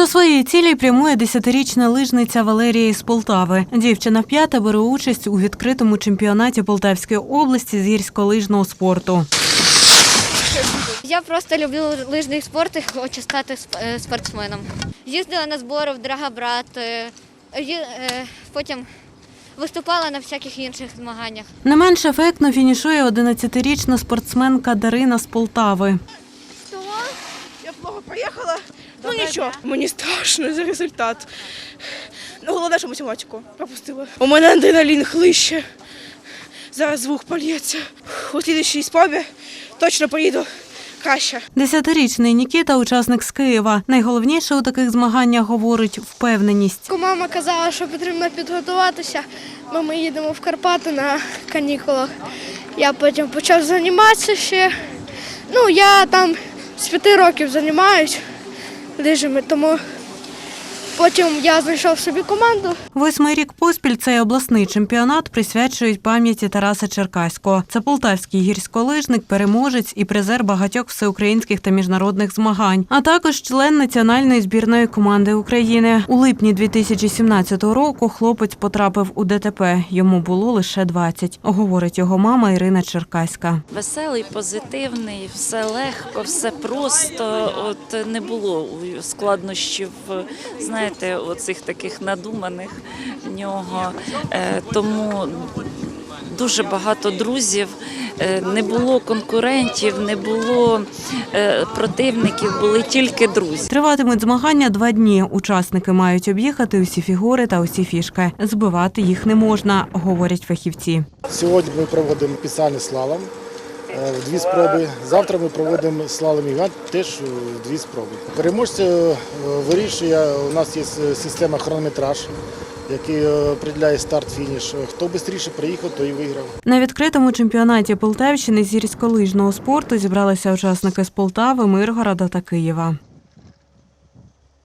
До своєї цілі прямує десятирічна лижниця Валерія із Полтави. Дівчина вп'ята бере участь у відкритому чемпіонаті Полтавської області з гірськолижного спорту. Я просто люблю лижний спорт і хочу стати е, спортсменом. Їздила на збори в Драгобрат, е, е, потім виступала на всяких інших змаганнях. Не менш ефектно фінішує 11-річна спортсменка Дарина з Полтави. Я плохо поїхала. Ну нічого, мені страшно за результат. Ну, головне, що математику пропустила. У мене адреналін хлище. Зараз звук польється. У слідчій спробі точно поїду краще. Десятирічний Нікіта учасник з Києва. Найголовніше у таких змаганнях говорить впевненість. Мама казала, що потрібно підготуватися, бо ми їдемо в Карпати на канікулах. Я потім почав займатися ще. Ну, я там з п'яти років займаюся лижами, тому потім я знайшов собі команду. Восьмий рік поспіль цей обласний чемпіонат присвячують пам'яті Тараса Черкаського. Це полтавський гірськолижник, переможець і призер багатьох всеукраїнських та міжнародних змагань, а також член національної збірної команди України. У липні 2017 року хлопець потрапив у ДТП. Йому було лише 20, говорить його мама Ірина Черкаська. Веселий, позитивний, все легко, все просто. От не було складнощів, знаєте, оцих таких надуманих в нього. Е, Тому дуже багато друзів. е, Не було конкурентів, не було е, противників, були тільки друзі. Триватимуть змагання два дні. Учасники мають об'їхати усі фігури та усі фішки. Збивати їх не можна, говорять фахівці. Сьогодні ми проводимо пісальний слалом в дві спроби. Завтра ми проводимо слалом гігант теж в дві спроби. Переможця е, вирішує, у нас є система хронометраж, який е, определяє старт-фініш. Хто швидше приїхав, той і виграв. На відкритому чемпіонаті Полтавщини з гірськолижного спорту зібралися учасники з Полтави, Миргорода та Києва.